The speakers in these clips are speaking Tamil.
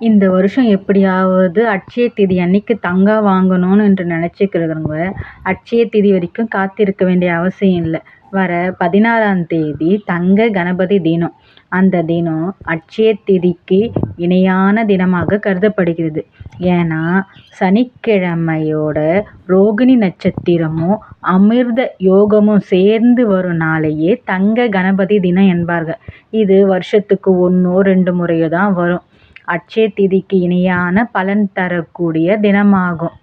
இந்த வருஷம் எப்படியாவது அட்சய திதி அன்னைக்கு தங்கம் வாங்கணும்னு என்று நினச்சிக்கிறவங்க அட்சய திதி வரைக்கும் காத்திருக்க வேண்டிய அவசியம் இல்லை. வர பதினாறாம் தேதி தங்க கணபதி தினம். அந்த தினம் அட்சய திதிக்கு இணையான தினமாக கருதப்படுகிறது. ஏன்னா சனிக்கிழமையோட ரோகிணி நட்சத்திரமும் அமிர்த யோகமும் சேர்ந்து வரும் நாளையே தங்க கணபதி தினம் என்பார்கள். இது வருஷத்துக்கு ஒன்றோ ரெண்டு முறையோ தான் வரும். அட்சய திதிக்கு இணையான பலன் தரக்கூடிய தினமாகும்.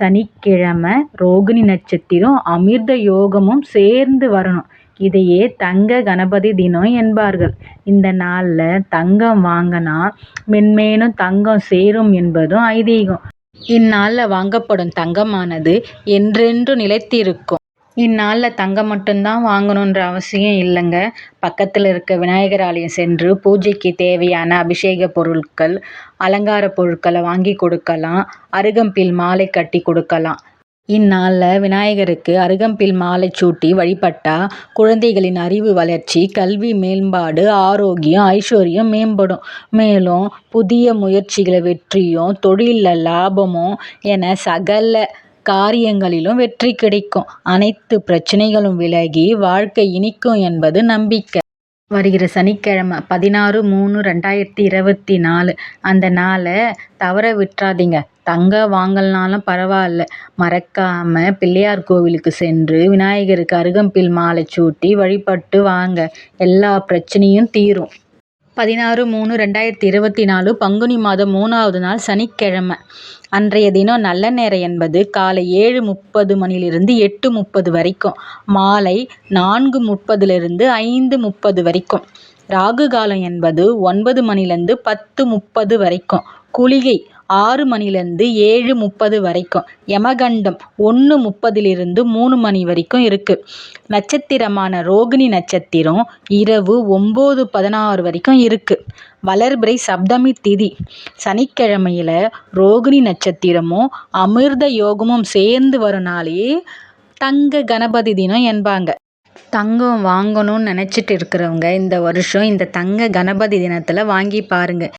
சனிக்கிழமை ரோகிணி நட்சத்திரம் அமிர்த யோகமும் சேர்ந்து வரணும். இதையே தங்க கணபதி தினம் என்பார்கள். இந்த நாளில் தங்கம் வாங்கினா மென்மேலும் தங்கம் சேரும் என்பதும் ஐதீகம். இந்நாளில் வாங்கப்படும் தங்கமானது என்றென்றும் நிலைத்திருக்கும். இந்நாளில் தங்கம் மட்டும்தான் வாங்கணுன்ற அவசியம் இல்லைங்க. பக்கத்தில் இருக்க விநாயகர் ஆலயம் சென்று பூஜைக்கு தேவையான அபிஷேக பொருட்கள் அலங்கார பொருட்களை வாங்கி கொடுக்கலாம். அருகம்பில் மாலை கட்டி கொடுக்கலாம். இந்நாளில் விநாயகருக்கு அருகம்பில் மாலை சூட்டி வழிபட்டா குழந்தைகளின் அறிவு வளர்ச்சி கல்வி மேம்பாடு ஆரோக்கியம் ஐஸ்வர்யம் மேம்படும். மேலும் புதிய முயற்சிகளை வெற்றியும் தொழிலில் லாபமும் என சகல காரியங்களிலும் வெற்றி கிடைக்கும். அனைத்து பிரச்சனைகளும் விலகி வாழ்க்கை இனிக்கும் என்பது நம்பிக்கை. வருகிற சனிக்கிழமை பதினாறு மூணு ரெண்டாயிரத்தி இருபத்தி நாலு. அந்த நாளை தவற விட்டுறாதீங்க. தங்க வாங்கலனாலும் பரவாயில்ல. மறக்காமல் பிள்ளையார் கோவிலுக்கு சென்று விநாயகருக்கு அருகம்பில் மாலை சூட்டி வழிபட்டு வாங்க. எல்லா பிரச்சனையும் தீரும். பதினாறு மூணு ரெண்டாயிரத்தி இருபத்தி நாலு பங்குனி மாதம் மூணாவது நாள் சனிக்கிழமை. அன்றைய தினம் நல்ல நேரம் என்பது காலை ஏழு முப்பது மணியிலிருந்து எட்டு முப்பது வரைக்கும் மாலை நான்கு முப்பதுலேருந்து ஐந்து முப்பது வரைக்கும் ராகு காலம் என்பது ஒன்பது மணிலேருந்து பத்து முப்பது வரைக்கும் குளிகை ஆறு மணிலேருந்து ஏழு முப்பது வரைக்கும். யமகண்டம் ஒன்று முப்பதிலிருந்து மூணு மணி வரைக்கும் இருக்குது நட்சத்திரமான ரோகிணி நட்சத்திரம் இரவு ஒம்பது பதினாறு வரைக்கும் இருக்குது வளர்பிறை சப்தமி திதி. சனிக்கிழமையில் ரோகிணி நட்சத்திரமும் அமிர்த யோகமும் சேர்ந்து வரனாலே தங்க கணபதி தினம் என்பாங்க. தங்கம் வாங்கணும்னு நினச்சிட்டு இருக்கிறவங்க இந்த வருஷம் இந்த தங்க கணபதி தினத்தில் வாங்கி பாருங்கள்